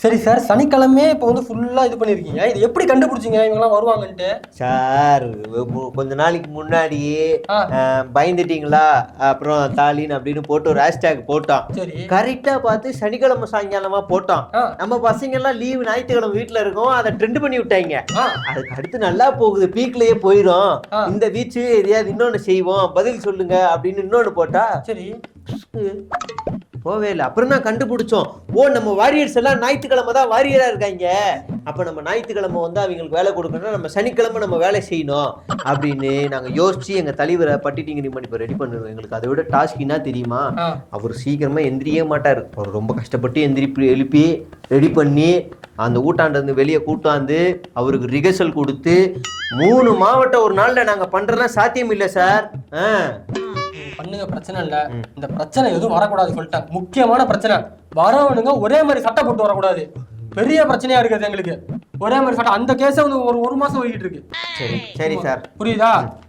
சரி சார் சனிக்கிழமை இப்போ வந்து ஃபுல்லா இது பண்ணிருக்கீங்க. இது எப்படி கண்டுபிடிச்சீங்க? இவங்கெல்லாம் வருவாங்கன்ட்டு. சார் கொஞ்ச நாளைக்கு முன்னாடி பயந்துட்டீங்களா? அப்புறம் தாலின் அப்படின்னு போட்டு ஒரு ஹேஷ்டேக் போட்டோம். சரி. கரெக்டா பார்த்து சனிக்கிழமை சாயங்காலமா போட்டோம். நம்ம பசங்க எல்லாம் லீவு ஞாயிற்றுக்கிழமை வீட்டுல இருக்கோம். அதை ட்ரெண்ட் பண்ணி விட்டாங்க. அதுக்கு அடுத்து நல்லா போகுது. பீக்லயே போயிடும். இந்த வீச்சு எதையாவது இன்னொன்னு செய்வோம். பதில் சொல்லுங்க அப்படின்னு இன்னொன்னு போட்டா சரி. போவே இல்லை. அப்புறம் தான் கண்டுபிடிச்சோம். ஓ நம்ம வாரியர்ஸ் எல்லாம் ஞாயிற்றுக்கிழமை தான் வாரியரா இருக்காங்க. அப்ப நம்ம ஞாயிற்றுக்கிழமை வந்து அவங்களுக்கு வேலை கொடுக்கணும்னா நம்ம சனிக்கிழமை நம்ம வேலை செய்யணும் அப்படின்னு நாங்க யோசிச்சு எங்க தலைவரை பட்டிட்டிங்க நிம்மதி இப்போ ரெடி பண்ணுவோம் எங்களுக்கு அதை விட டாஸ்க் என்ன தெரியுமா? அவர் சீக்கிரமா எந்திரியே மாட்டார். அவர் ரொம்ப கஷ்டப்பட்டு எந்திரிப்பி எழுப்பி ரெடி பண்ணி அந்த ஊட்டாண்ட இருந்து வெளியே கூட்டாந்து அவருக்கு ரிகர்சல் கொடுத்து மூணு மாவட்டம் ஒரு நாள்ல நாங்க பண்றதெல்லாம் சாத்தியம் இல்லை சார் ஆ. பண்ணுங்க பிரச்சனை இல்ல. இந்த பிரச்சனை எதுவும் வரக்கூடாது சொல்லிட்டேன் முக்கியமான பிரச்சனை வரவனுங்க ஒரே மாதிரி சட்டை போட்டு வரக்கூடாது. பெரிய பிரச்சனையா இருக்குது எங்களுக்கு. ஒரே மாதிரி சட்டை. அந்த கேஸை வந்து ஒரு ஒரு மாசம் ஓடிட்டு இருக்கு. சரி சரி சார் புரியுதா?